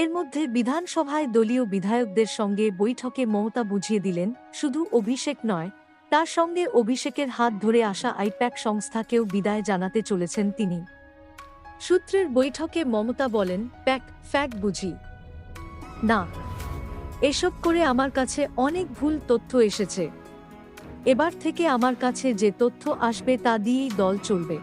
এর মধ্যে বিধানসভায় দলীয় বিধায়কদের সঙ্গে বৈঠকে মমতা বুঝিয়ে দিলেন, শুধু অভিষেক নয়, তার সঙ্গে অভিষেকের হাত ধরে আসা আইপ্যাক সংস্থাকেও বিদায় জানাতে চলেছেন তিনি। সূত্রের বৈঠকে মমতা বলেন, প্যাক, ফ্যাক বুঝি। না, এসব করে আমার কাছে অনেক ভুল তথ্য এসেছে। এবার থেকে আমার কাছে যে তথ্য আসবে তা দিয়েই দল চলবে।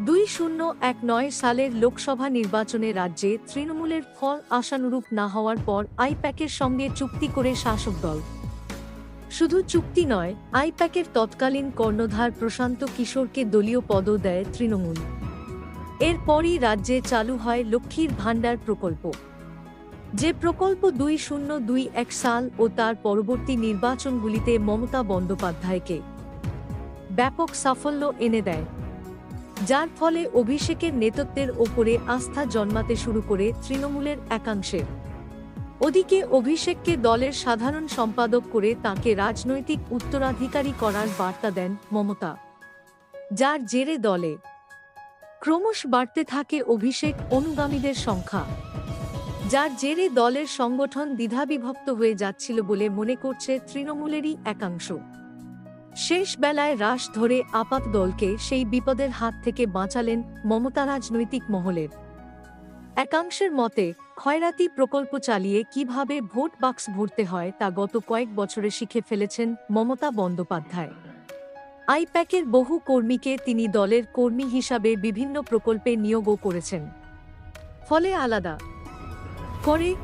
দুই শূন্য এক নয় সালের লোকসভা নির্বাচনে রাজ্যে তৃণমূলের ফল আশানুরূপ না হওয়ার পর আইপ্যাকের সঙ্গে চুক্তি করে শাসক দল। শুধু চুক্তি নয়, আইপ্যাকের তৎকালীন কর্ণধার প্রশান্ত কিশোরকে দলীয় পদও দেয় তৃণমূল। এরপরই রাজ্যে চালু হয় লক্ষ্মীর ভাণ্ডার প্রকল্প। যে প্রকল্প দুই শূন্য দুই এক সাল ও তার পরবর্তী নির্বাচনগুলিতে মমতা বন্দ্যোপাধ্যায়কে ব্যাপক সাফল্য এনে দেয়। যার ফলে অভিষেকের নেতৃত্বের ওপরে আস্থা জন্মাতে শুরু করে তৃণমূলের একাংশের ওদিকে অভিষেককে দলের সাধারণ সম্পাদক করে তাকে রাজনৈতিক উত্তরাধিকারী করার বার্তা দেন মমতা। যার জেরে দলে ক্রমশ বাড়তে থাকে অভিষেক অনুগামীদের সংখ্যা। যার জেরে দলের সংগঠন দ্বিধাবিভক্ত হয়ে যাচ্ছিল বলে মনে করছে তৃণমূলেরই একাংশ। শেষ বেলায় রাশ ধরে আপাত দলকে সেই বিপদের হাত থেকে বাঁচালেন মমতা রাজনৈতিক মহলের। একাংশের মতে খয়রাতি প্রকল্প চালিয়ে কীভাবে ভোট বাক্স ভরতে হয় তা গত কয়েক বছরে শিখে ফেলেছেন মমতা বন্দ্যোপাধ্যায়। আইপ্যাকের বহু কর্মীকে তিনি দলের কর্মী হিসাবে বিভিন্ন প্রকল্পে নিয়োগও করেছেন। ফলে আলাদা। করে